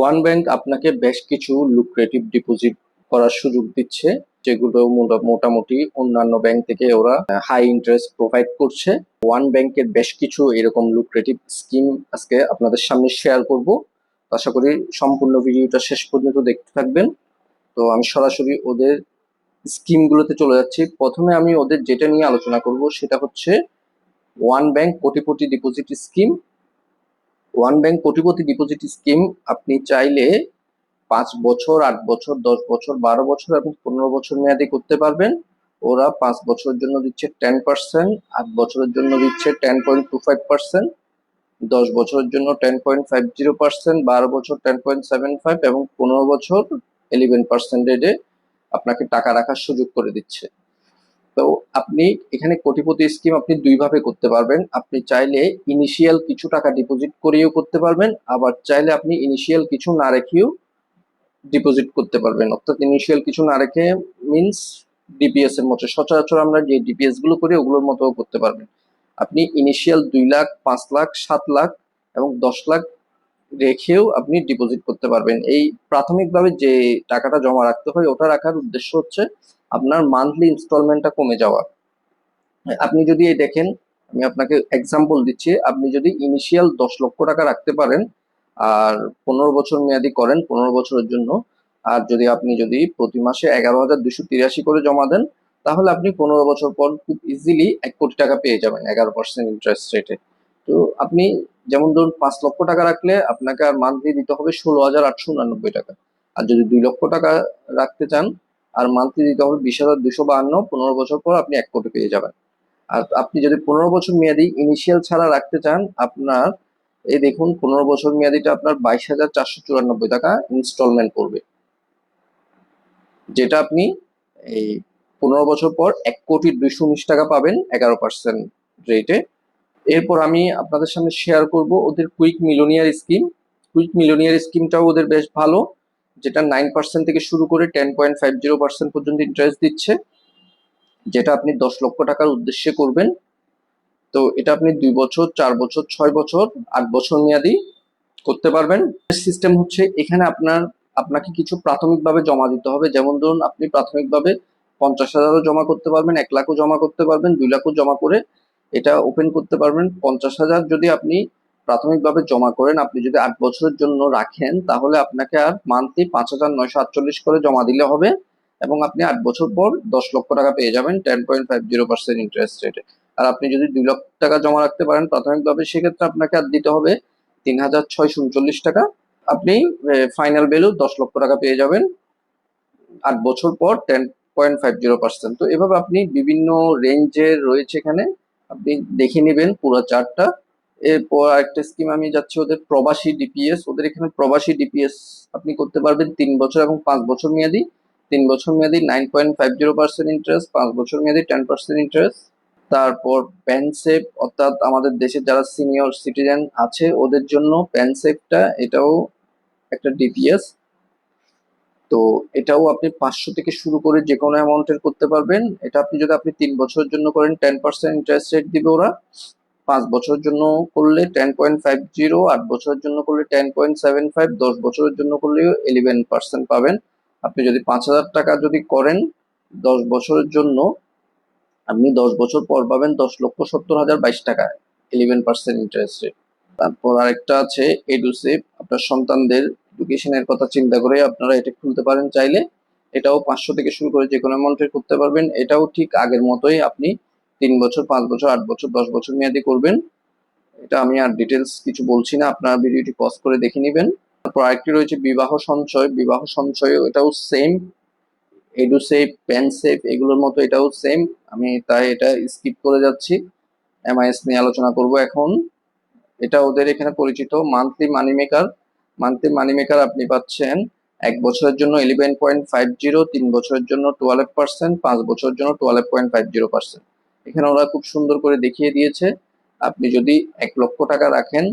One bank আপনাকে বেশ কিছু লুক্রেটিভ ডিপোজিট করার সুযোগ দিচ্ছে, যেগুলো মোটা- মোটামুটি অন্যান্য ব্যাংক থেকে ওরা হাই ইন্টারেস্ট প্রোভাইড করছে। ওয়ান ব্যাংকের বেশ কিছু এরকম লুক্রেটিভ স্কিম আজকে আপনাদের সামনে শেয়ার করব। আশা করি সম্পূর্ণ ভিডিওটা শেষ পর্যন্ত দেখতে থাকবেন। তো আমি সরাসরি ওদের স্কিমগুলোতে চলে যাচ্ছি। প্রথমে আমি ওদের যেটা নিয়ে আলোচনা করব সেটা হচ্ছে ওয়ান ব্যাংক কোটিপতি ডিপোজিট স্কিম ওয়ান ব্যাংক কোটিপতি ডিপোজিট স্কিম আপনি চাইলে পাঁচ বছর, আট বছর, দশ বছর, বারো বছর এবং পনেরো বছর মেয়াদি করতে পারবেন। ওরা পাঁচ বছরের জন্য দিচ্ছে টেন পার্সেন্ট আট বছরের জন্য দিচ্ছে ten point two five percent দশ বছরের জন্য ten point five zero percent বারো বছর টেন পয়েন্ট সেভেন ফাইভ এবং পনেরো বছর ইলেভেন পার্সেন্ট রেটে আপনাকে টাকা রাখার সুযোগ করে দিচ্ছে। তো আপনি এখানে কোটিপতি স্কিম আপনি দুইভাবে করতে পারবেন। আপনি চাইলে ইনিশিয়াল কিছু টাকা ডিপোজিট করিয়েও করতে পারবেন, আবার চাইলে আপনি ইনিশিয়াল কিছু না রেখেও ডিপোজিট করতে পারবেন। অর্থাৎ ইনিশিয়াল কিছু না রেখে মিনস ডিপিএস এর মতো। সচরাচর আমরা যে ডিপিএসগুলো করি, ওগুলোর মতো করতে পারবেন। আপনি ইনিশিয়াল দুই লাখ, পাঁচ লাখ, সাত লাখ এবং দশ লাখ রেখেও আপনি ডিপোজিট করতে পারবেন। এই প্রাথমিকভাবে যে টাকাটা জমা রাখতে হয়, ওটা রাখার উদ্দেশ্য হচ্ছে আপনার মান্থলি ইনস্টলমেন্টটা কমে যাওয়া। আপনি যদি এই দেখেন, আমি আপনাকে এক্সাম্পল দিচ্ছি, আপনি যদি ইনিশিয়াল দশ লক্ষ টাকা রাখতে পারেন, আর পনেরো বছর মেয়াদি করেন, পনেরো বছরের জন্য, আর যদি আপনি যদি প্রতি মাসে এগারো হাজার দুশো তিরাশি করে জমা দেন, তাহলে আপনি পনেরো বছর পর খুব ইজিলি এক কোটি টাকা পেয়ে যাবেন, এগারো পার্সেন্ট ইন্টারেস্ট রেটে তো আপনি যেমন ধরুন, পাঁচ লক্ষ টাকা রাখলে আপনাকে আর মান্থলি দিতে হবে ষোলো হাজার আটশো উনানব্বই টাকা। আর যদি দুই লক্ষ টাকা রাখতে চান আর মান্থলি দিতে হবে বিশ হাজার দুশো বাহান্ন, পনেরো বছর পর আপনি এক কোটি পেয়ে যাবেন। আর আপনি যদি পনেরো বছর মেয়াদি ইনিশিয়াল ছাড়া রাখতে চান, আপনার, এই দেখুন, পনেরো বছর মেয়াদিটা আপনার বাইশ হাজার চারশো চুরানব্বই টাকা ইনস্টলমেন্ট পড়বে। যেটা আপনি এই পনেরো বছর পর এক কোটি দুইশো উনিশ টাকা পাবেন এগারো পার্সেন্ট রেটে এরপর আমি আপনাদের সামনে শেয়ার করব ওদের quick millionaire scheme quick millionaire স্কিমটাও ওদের বেশ ভালো। যেটা নাইন পার্সেন্ট থেকে শুরু করে ten point five zero percent পর্যন্ত ইন্টারেস্ট দিচ্ছে, যেটা আপনি দশ লক্ষ টাকার উদ্দেশ্যে করবেন। তো এটা আপনি দুই বছর, চার বছর, ছয় বছর, আট বছর মেয়াদি করতে পারবেন। সিস্টেম হচ্ছে এখানে আপনার, আপনাকে কিছু প্রাথমিকভাবে জমা দিতে হবে। যেমন ধরুন, আপনি প্রাথমিকভাবে পঞ্চাশ হাজারও জমা করতে পারবেন, এক লাখও জমা করতে পারবেন, দুই লাখও জমা করে এটা ওপেন করতে পারবেন। পঞ্চাশ হাজার যদি আপনি প্রাথমিকভাবে জমা করেন, আপনি যদি আট বছরের জন্য রাখেন, তাহলে আপনাকে আর মান্থলি পাঁচ হাজার নয়শো আটচল্লিশ করে জমা দিলে হবে এবং আপনি আট বছর পর দশ লক্ষ টাকা পেয়ে যাবেন ten point five zero percent interest রেটে আর আপনি যদি দুই লক্ষ টাকা জমা রাখতে পারেন, প্রাথমিকভাবে সেক্ষেত্রে আপনাকে আর দিতে হবে তিন হাজার ছয়শো উনচল্লিশ টাকা। আপনি ফাইনাল ভ্যালু দশ লক্ষ টাকা পেয়ে যাবেন আট বছর পর ten point five zero percent তো এভাবে আপনি বিভিন্ন রেঞ্জের রয়েছে এখানে, আপনি দেখে নেবেন পুরো চার্টটা এরপর আরেকটা স্কিম আমি যাচ্ছি ওদের প্রবাসী ডিপিএস ওদের এখানে প্রবাসী ডিপিএস আপনি করতে পারবেন তিন বছর এবং পাঁচ বছর মেয়াদি। তিন বছর মেয়াদি nine point five zero percent interest পাঁচ বছর মেয়াদি টেন পার্সেন্ট ইন্টারেস্ট তারপর প্যানসেভ অর্থাৎ আমাদের দেশের যারা সিনিয়র সিটিজেন আছে, ওদের জন্য প্যানসেভটা এটাও একটা ডিপিএস তো এটাও আপনি পাঁচশো থেকে শুরু করে যে কোনো অ্যামাউন্টের করতে পারবেন। এটা আপনি যদি আপনি তিন বছরের জন্য করেন টেন পার্সেন্ট ইন্টারেস্ট রেট দিবে ওরা। পাঁচ বছরের জন্য করলে টেন পয়েন্ট ফাইভ জিরো আট বছরের জন্য করলে টেন পয়েন্ট সেভেন ফাইভ দশ বছরের জন্য করলে ইলেভেন পার্সেন্ট পাবেন। আপনি যদি পাঁচ হাজার টাকা যদি করেন, দশ বছরের জন্য আপনি দশ বছর পর পাবেন দশ লক্ষ সত্তর হাজার বাইশ টাকা ইলেভেন পার্সেন্ট ইন্টারেস্ট রেট তারপর আরেকটা আছে এডুসেভ আপনার সন্তানদের এডুকেশনের কথা চিন্তা করে আপনারা এটা খুলতে পারেন চাইলে। এটাও পাঁচশো থেকে শুরু করে যে কোনো অ্যামাউন্টের করতে পারবেন। এটাও ঠিক আগের মতোই আপনি তিন বছর, পাঁচ বছর, আট বছর, দশ বছর মেয়াদি করবেন। এটা আমি আর ডিটেলস কিছু বলছি না, আপনারা ভিডিওটি পজ করে দেখে নেবেন। তারপর আরেকটি রয়েছে বিবাহ সঞ্চয়। বিবাহ সঞ্চয় এটাও সেম এডুসেভ পেনসেভ এগুলোর মতো এটাও সেম আমি তাই এটা স্কিপ করে যাচ্ছি। এমআইএস নিয়ে আলোচনা করব এখন। এটা ওদের এখানে পরিচিত monthly money maker monthly money maker আপনি পাচ্ছেন এক বছরের জন্য ইলেভেন পয়েন্ট ফাইভ জিরো তিন বছরের জন্য টুয়েলভ পার্সেন্ট পাঁচ বছরের জন্য twelve point five zero percent এখানে ওরা খুব সুন্দর করে দেখিয়ে দিয়েছে। আপনি যদি এক লক্ষ টাকা রাখেন,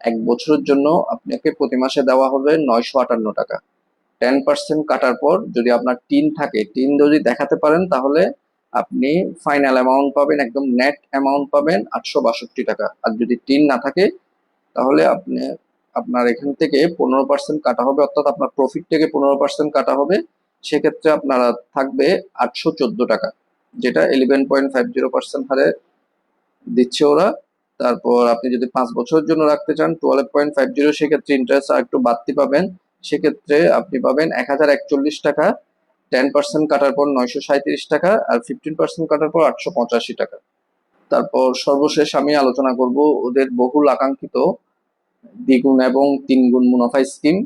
এক বছরের জন্য আপনাকে প্রতি মাসে দেওয়া হবে নয়শো আটান্ন টাকা। টেন পার্সেন্ট কাটার পর যদি আপনার টিন থাকে, টিন যদি দেখাতে পারেন, তাহলে আপনি ফাইনাল অ্যামাউন্ট পাবেন, একদম নেট অ্যামাউন্ট পাবেন আটশো বাষট্টি টাকা। আর যদি টিন না থাকে, তাহলে আপনি, আপনার এখান থেকে পনেরো পার্সেন্ট কাটা হবে, অর্থাৎ আপনার প্রফিট থেকে পনেরো পার্সেন্ট কাটা হবে। সেক্ষেত্রে আপনারা থাকবে আটশো চোদ্দ টাকা। যেটা eleven point five zero percent হারে দিচ্ছে ওরা। তারপর আপনি যদি পাঁচ বছরের জন্য রাখতে চান টুয়েলভ পয়েন্ট ফাইভ জিরো সেক্ষেত্রে ইন্টারেস্ট আর একটু বাড়তি পাবেন। সেক্ষেত্রে আপনি পাবেন এক হাজার একচল্লিশ টাকা। টেন পার্সেন্ট কাটার পর নয়শো সাঁত্রিশ টাকা আর ফিফটিন পার্সেন্ট কাটার পর আটশো পঁচাশি টাকা। তারপর সর্বশেষ আমি আলোচনা করব ওদের বহুল আকাঙ্ক্ষিত দ্বিগুণ এবং তিনগুণ মুনাফা স্কিম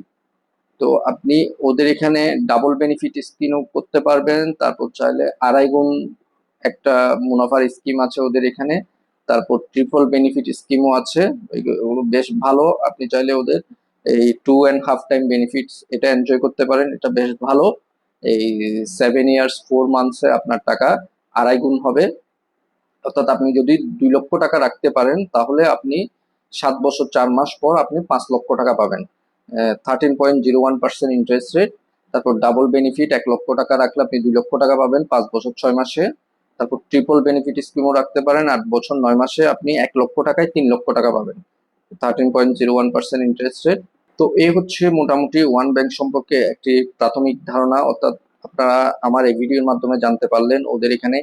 তো আপনি ওদের এখানে ডাবল বেনিফিট স্কিমও করতে পারবেন। তারপর চাইলে আড়াই গুণ একটা মুনাফার স্কিম আছে ওদের এখানে, তারপর ট্রিপল বেনিফিট স্কিমও আছে এগুলো বেশ ভালো, আপনি চাইলে ওদের এই two and half time benefits এটা এনজয় করতে পারেন, এটা বেশ ভালো, এই সেভেন ইয়ার্স ফোর মান্থসে আপনার টাকা আড়াই গুণ হবে, অর্থাৎ আপনি যদি দুই লক্ষ টাকা রাখতে পারেন, তাহলে আপনি সাত বছর, চার মাস পর আপনি পাঁচ লক্ষ টাকা পাবেন। Thirteen point zero one percent interest rate তারপর ডাবল বেনিফিট এক লক্ষ টাকা রাখলে আপনি দুই লক্ষ টাকা পাবেন পাঁচ বছর, ছয় মাসে। তারপর ট্রিপল বেনিফিট স্কিমও রাখতে পারেন। আট বছর, নয় মাসে আপনি এক লক্ষ টাকায় তিন লক্ষ টাকা পাবেন। Thirteen point zero one percent interest rate তো এই হচ্ছে মোটামুটি ওয়ান ব্যাংক সম্পর্কে একটি প্রাথমিক ধারণা। অর্থাৎ আপনারা আমার এই ভিডিওর মাধ্যমে জানতে পারলেন ওদের এখানে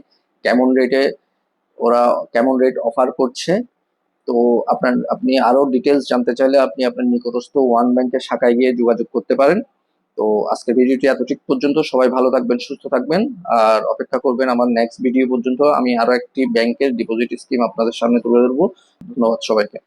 কেমন রেটে ওরা কেমন রেট অফার করছে। তো আপনার, আপনি আরও ডিটেলস জানতে চাইলে আপনি আপনার নিকটস্থ ওয়ান ব্যাংকের শাখায় গিয়ে যোগাযোগ করতে পারেন। তো আজকের ভিডিওটি এতটুক পর্যন্ত। সবাই ভালো থাকবেন, সুস্থ থাকবেন। আর অপেক্ষা করবেন আমার নেক্সট ভিডিও পর্যন্ত। আমি আরও একটি ব্যাংকের ডিপোজিট স্কিম আপনাদের সামনে তুলে ধরবো। ধন্যবাদ সবাইকে।